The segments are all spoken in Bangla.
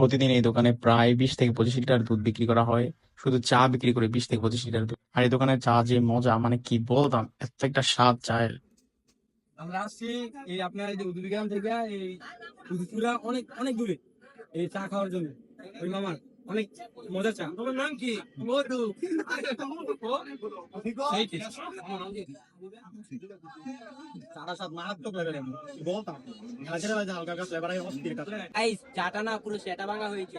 প্রতিদিন এই দোকানে প্রায় বিশ থেকে পঁচিশ লিটার দুধ বিক্রি করা হয়। শুধু চা বিক্রি করে বিশ থেকে পঁচিশ লিটার দুধ। আর এই দোকানের চা যে মজা মানে কি বলতাম, এত একটা স্বাদ চায়ের। আমরা আসছি এই আপনার এই যে উদ্বিগ্রাম থেকে এই অনেক অনেক দূরে এই চা খাওয়ার জন্য। ওই মামার। অনেক মজার চা তোমার নাম কি? মধু? চাটা স্বাদ মারাত্মক লাগে বলতাম গাছের হালকা এই, চাটা না পুরো সেটা ভাঙা হয়েছে।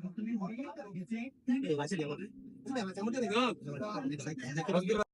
ਕਰੀ ਜੇ ਤੇ ਵਾਸ਼ੇ ਦੇ ਮੋਟੇ ਮੈਂ ਮੈਂ ਚਮਟੇ ਨਾ ਕਰ ਮੈਂ ਤਾਂ ਕਹਿ ਦੇ